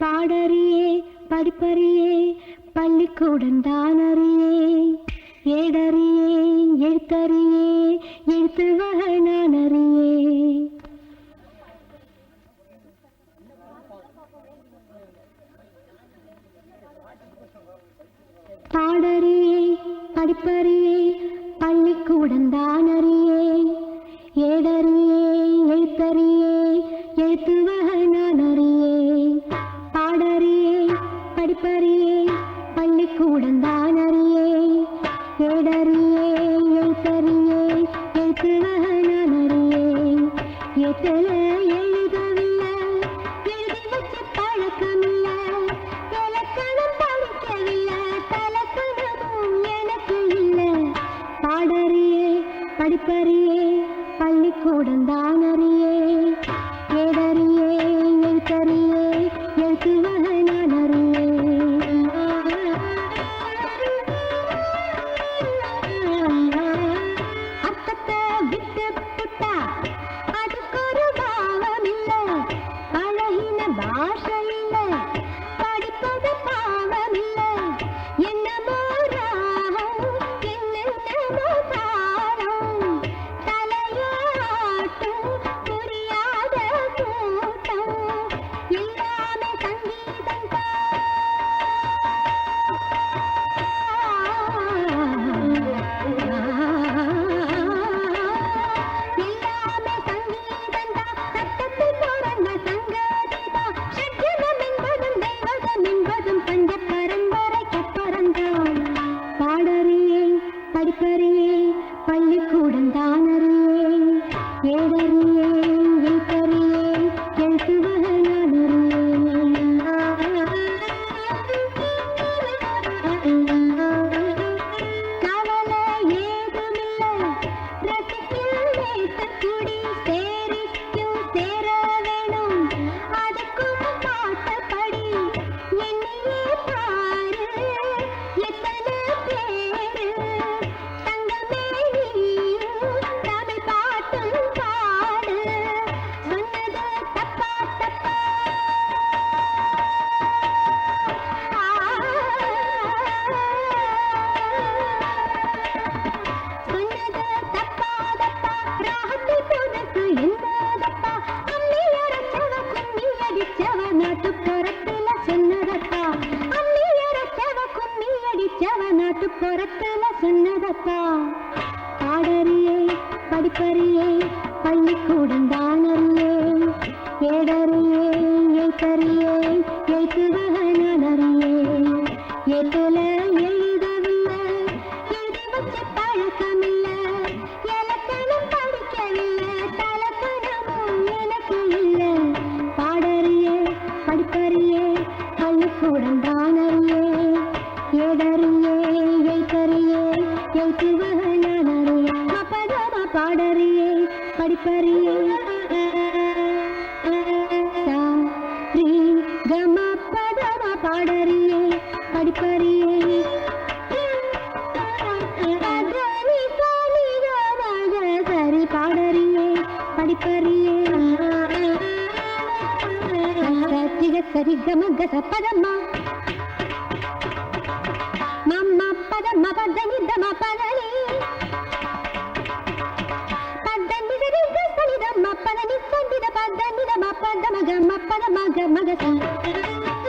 பாடறியே படிப்பறியே பள்ளிக்கூடம் தானறியே ஏடறியே எழுத்தறியே எழுத்து வகை நான் அறியே பாடறியே படிப்பறியே பள்ளிக்கூடம் தானறியே ஏடறியே எழுத்தறியே எழுத்து எத்தனை நாட்டுப்புறத்துல சொன்னதப்பா. பாடறியே படிப்பறியே பள்ளிக்கூடம் தானறியே. ஏடறியே எழுத்தறியே எழுத்து நான் அறியே ஏத்துல எழுதவில்லை எழுதி வச்ச பழக்கமில்லை. இலக்கணம் படிக்கவில்லை தலக்கணமும் எனக்கு இல்லை. பாடறியே படிப்பறியே பள்ளிக்கூடம் தானறியே. படிப்பறியே சா ரீ கம பதம பாடறியே படிப்பறியே. பதனி சாலி கமக சரி பாடறியே படிப்பறியே. சரி கமக சப்பதம்மா ग म प ग म ग म